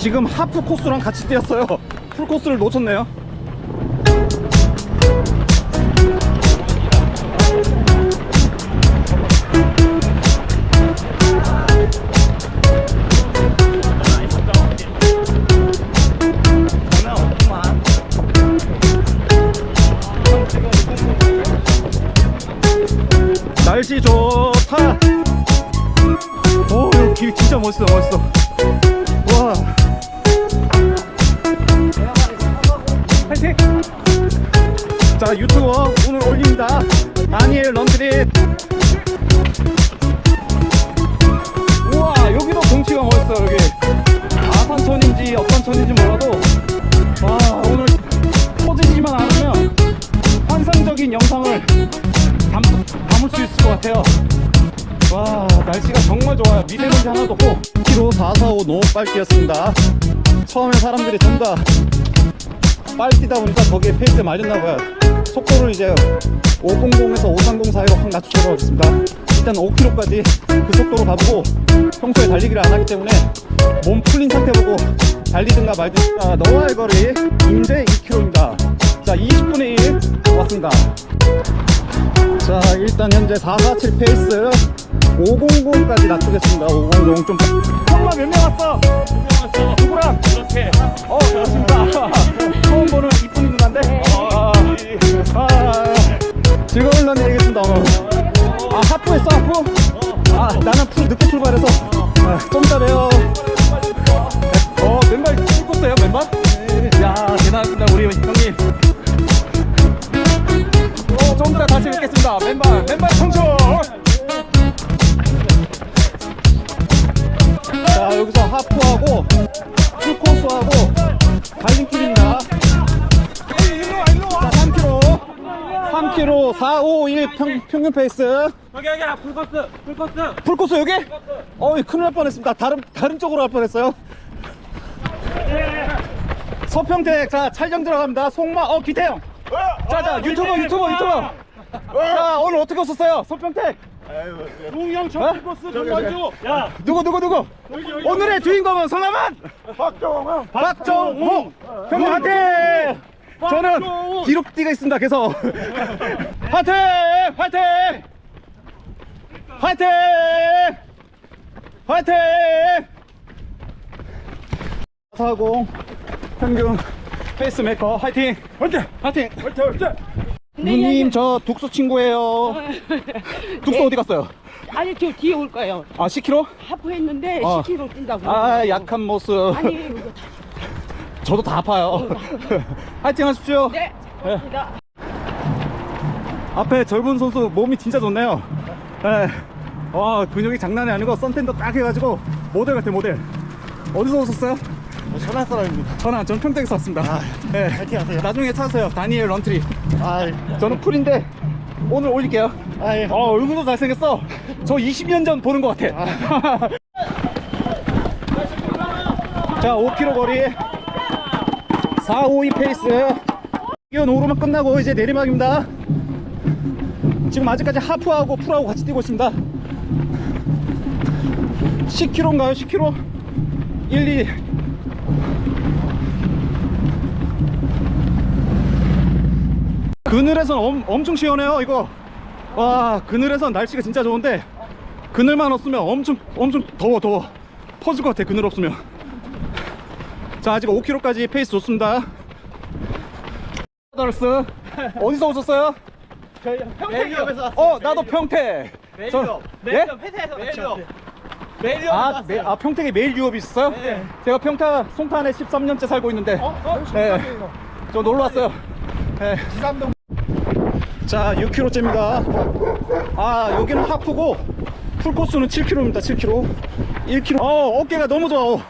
지금 하프 코스랑 같이 뛰었어요. 풀 코스를 놓쳤네요. 날씨 좋다. 오, 여기 길 진짜 멋있어, 멋있어. 다니엘 런드리. 우와, 여기도 경치가 멋있어, 여기. 아산천인지 어떤 천인지 몰라도. 와, 오늘 터지지만 않으면 환상적인 영상을 담, 담을 수 있을 것 같아요. 와 날씨가 정말 좋아요 미세먼지 하나도 없고 키로 445 너무 빨리 뛰었습니다 처음에 사람들이 전부 다 빨리 뛰다 보니까 거기에 페이스에 말렸나 봐요 속도를 이제 500에서 530 사이로 확 낮추도록 하겠습니다 일단 5km까지 그 속도로 가보고 평소에 달리기를 안 하기 때문에 몸 풀린 상태 보고 달리든가 말든가 너와의 거리 임제 2km입니다 자 20분의 1 왔습니다 자 일단 현재 447 페이스 500까지 낮추겠습니다 500좀 형만 몇명 왔어? 왔어. 누구랑? 이렇게. 어 반갑습니다 아 하프? 아 나는 풀 늦게 출발해서 아, 좀 봬요. 어 맨발 풀코스예요 맨발? 야 대단하십니다 우리 형님. 어, 좀 이따 다시 뵙겠습니다. 맨발 맨발 청춘 자 여기서 하프하고 풀코스하고 달림길 3km 4, 5, 1 평, 평균 페이스. 여기 여기 풀코스 풀코스. 풀코스 여기? 어이 큰일 날 뻔했습니다. 다른 다른 쪽으로 갈 뻔했어요. 서평택 자 촬영 들어갑니다. 송마 어 기태형. 자자 유튜버 유튜버 유튜버. 자 오늘 어떻게 오셨어요? 서평택. 동영 어? 첫 풀코스 정관주. 야. 누구 누구 누구? 오늘의 주인공은 성함은? 박정호. 박정호 형님 화이팅 저는. 뒤로 뛰겠습니다 계속 화이팅 화이팅 화이팅 화이팅 40 평균 페이스메이커 화이팅 언제? 화이팅 언제 언제? 누님 저 독서 친구예요 독서 어디 갔어요? 아니 저 뒤에 올 거예요. 아 10km? 하프 했는데 어. 10km 뛴다고. 아 약한 모습 아니 이거 다. 저도 다 아파요 화이팅 하십시오 네. 고맙습니다. 앞에 젊은 선수 몸이 진짜 좋네요. 네. 와 근육이 장난이 아니고 썬텐더 딱 해가지고 모델 같아 모델. 어디서 오셨어요? 천안 사람입니다. 전 평택에서 왔습니다. 네. 파이팅 하세요. 나중에 찾으세요. 다니엘 런트리. 아, 저는 풀인데 오늘 올릴게요. 아, 예. 어 얼굴도 잘생겼어. 저 20년 전 보는 것 같아. 자 5km 거리 4, 5, 2 페이스. 이건 오르막 끝나고 이제 내리막입니다. 지금 아직까지 하프하고 풀하고 같이 뛰고 있습니다. 10km인가요? 10km? 1, 2. 그늘에선 엄, 엄청 시원해요, 이거. 와, 그늘에선 날씨가 진짜 좋은데, 그늘만 없으면 엄청, 엄청 더워, 더워. 퍼질 것 같아, 그늘 없으면. 자, 아직 5km까지 페이스 좋습니다. 더스 어디서 오셨어요? 매일업에서 어, 나도 평택. 저- 예? 회사에서 매일업. 매일업. 아, 매, 아 평택에 매일 유업이 있어요? 네. 제가 평택 송탄에 13년째 살고 있는데 네. 저 놀러 왔어요 네. 자 6km째입니다 아 여기는 하프고 풀코스는 7km입니다 7km 1km 어 어깨가 너무 좋아 어.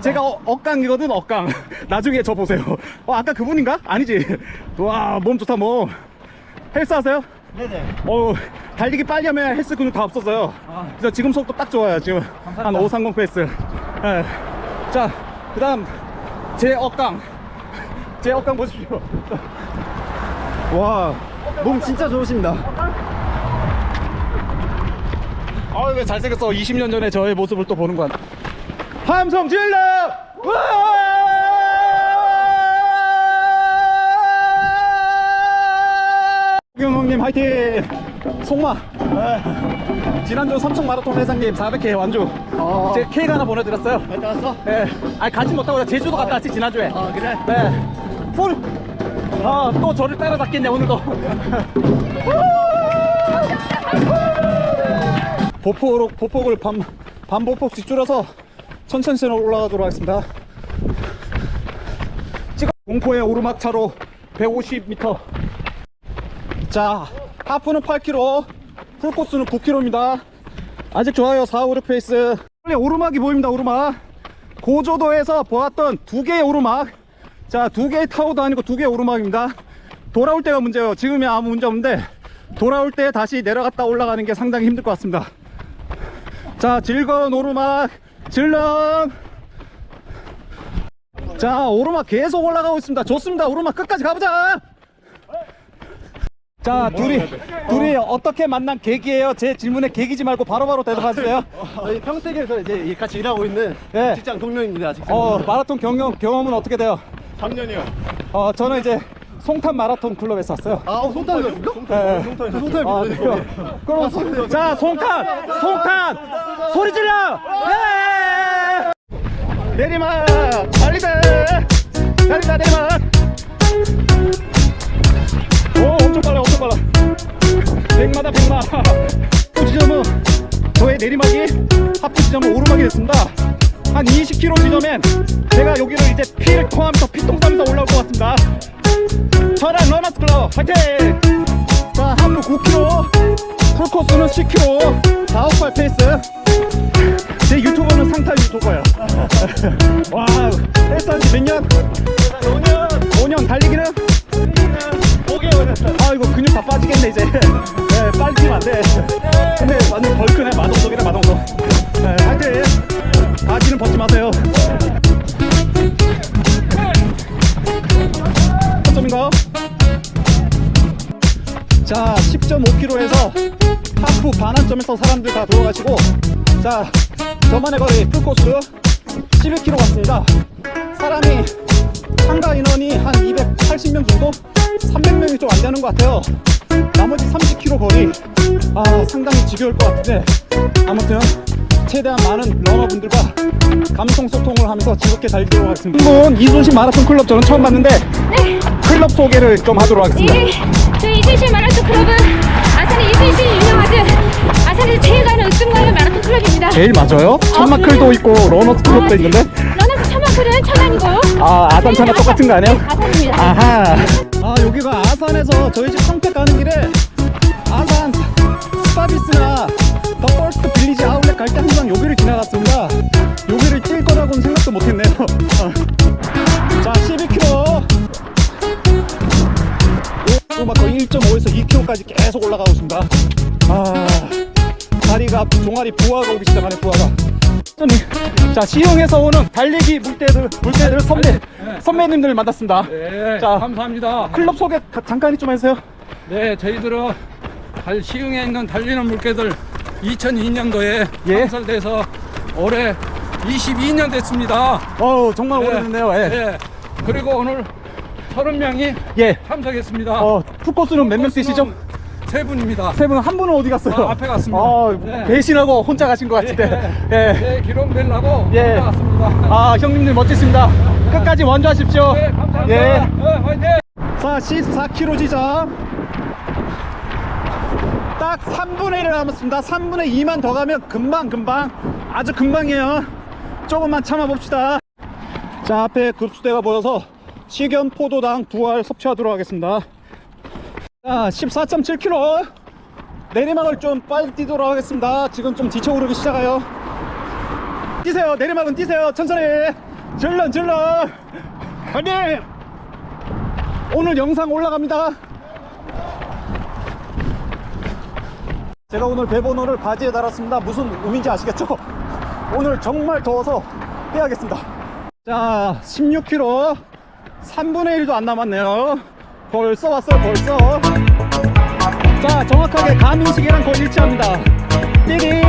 제가 어, 억강이거든 억강 나중에 저 보세요 어 아까 그분인가? 아니지 와 몸 좋다 몸 헬스 하세요? 네네. 어 달리기 빨리 하면 헬스 근육 다 없어져요. 그래서 지금 속도 딱 좋아요. 지금 한530 페이스. 예. 자, 그다음 제 억강. 제 억강 보십시오. 와, 몸 진짜 좋으십니다. 아왜 잘생겼어. 20년 전에 저의 모습을 또 보는 거야. 함성 질러! 경홍님 화이팅! 속마! 네. 지난주 삼청 마라톤 회장님 400회 완주. 어. 제 케이크 하나 보내드렸어요. 갔다 왔어? 예. 아, 가진 못하고 제주도 갔다 왔지, 지난주에. 아, 그래? 네. 풀! 아, 또 저를 따라잡겠네, 오늘도. 보폭으로, 보폭을 반, 반보폭씩 줄여서 천천히 올라가도록 하겠습니다. 지금 공포의 오르막차로 150m. 자, 하프는 8km, 풀코스는 9km입니다. 아직 좋아요, 4, 5, 6 페이스. 빨리 오르막이 보입니다, 오르막. 고조도에서 보았던 두 개의 오르막. 자, 두 개의 타워도 아니고 두 개의 오르막입니다. 돌아올 때가 문제예요. 지금이 아무 문제 없는데, 돌아올 때 다시 내려갔다 올라가는 게 상당히 힘들 것 같습니다. 자, 즐거운 오르막, 즐렁! 자, 오르막 계속 올라가고 있습니다. 좋습니다. 오르막 끝까지 가보자! 자, 둘이, 둘이 어떻게 만난 계기예요? 제 질문에 계기지 말고 바로바로 대답하세요. 저희 평택에서 이제 같이 일하고 있는 네. 직장 동료입니다. 직장 어, 동료. 마라톤 경험, 경험은 어떻게 돼요? 3년이요. 어, 저는 이제 송탄 마라톤 클럽에서 왔어요. 아, 어, 송탄 이었습니까? 네. 송탄. 송탄. 아, 그래요? 그럼, 소- 자, 송탄! 송탄! 소리 질러! 예! 내리막! 달리다! 달리다, 내리막! 오, 엄청 빨라, 엄청 빨라. 백마다 백마. 하프 지점은, 저의 내리막이 하프 지점은 오르막이 됐습니다. 한 20km 지점엔 제가 여기를 이제 피를 토하면서 피똥 싸면서 올라올 것 같습니다. 화이팅! 자, 하프 9km, 풀코스는 10km, 4, 5, 8 페이스. 제 유튜버는 상타 유튜버예요. 와, 헬스한 지 몇 년? 5년. 5년 달리기는? 5개월 했어. 아, 이거 근육 다 빠지겠네, 이제. 네, 빨리 뛰면 안 돼. 반환점에서 사람들 다 돌아가시고 자 저만의 거리 풀코스 11km 왔습니다. 사람이 참가 인원이 한 280명 정도? 300명이 좀 안 되는 것 같아요. 나머지 30km 거리 아 상당히 지겨울 것 같은데 아무튼 최대한 많은 러너분들과 감성 소통을 하면서 즐겁게 달리도록 하겠습니다. 이분 이순신 마라톤 클럽 저는 처음 봤는데 클럽 소개를 좀 하도록 하겠습니다. 이, 저희 이순신 마라톤 클럽은 아산의 이순신 유명하듯 아산에서 제일 가는 으뜸가는 마라톤 클럽입니다. 제일 맞아요? 천마클도 있고 러너스 클럽도 있는데 러너스 천마클은 천안이고요. 아 아산 차나 똑같은 거 아니에요? 아산입니다. 아하 아 여기가 아산에서 저희 집 평택 가는 길에 아산 스파비스나 더 퍼스트 빌리지 아울렛 갈 때 항상 여기를 지나갔습니다 여기를 뛸 거라고는 생각도 못했네요 어. 자 12km 오 막 거의 1.5에서 2km까지 계속 올라가고 있습니다 아 다리가 종아리 부하가 오기 시작하네 부하가. 자 시흥에서 오는 달리기 물대들 물대들 선배 선배님들 만났습니다. 네, 자. 감사합니다. 클럽 소개 가- 잠깐 좀 해주세요. 네, 저희들은 달, 시흥에 있는 달리는 물개들 2002년도에 예. 창설돼서 올해 22년 됐습니다. 어우 정말 네. 오래됐네요. 예. 네, 그리고 오늘 30명이 예. 참석했습니다. 어 풀코스는 몇명 뛰시죠? 세 분입니다. 세 분 한 분은 어디 갔어요? 아, 앞에 갔습니다. 어, 네. 배신하고 혼자 가신 것 같은데. 예. 네, 기록 내려고 예. 나왔습니다. 아 형님들 멋지십니다. 끝까지 원주하십시오. 네, 감사합니다. 예. 네, 화이팅! 자 14km 지점. 딱 3분의 1 남았습니다. 3분의 2만 더 가면 금방 금방 아주 금방이에요. 조금만 참아봅시다. 자 앞에 급수대가 보여서 식연 포도당 두 알 섭취하도록 하겠습니다. 자 14.7km 내리막을 좀 빨리 뛰도록 하겠습니다. 지금 좀 지쳐오르기 시작해요. 뛰세요. 내리막은 뛰세요. 천천히. 질런 질런. 화이팅! 오늘 영상 올라갑니다. 제가 오늘 배번호를 바지에 달았습니다. 무슨 의미인지 아시겠죠? 오늘 정말 더워서 빼야겠습니다. 자, 16km 3분의 1도 안 남았네요. 벌써 왔어요, 벌써. 자, 정확하게 가민시계랑 거의 일치합니다. 띠리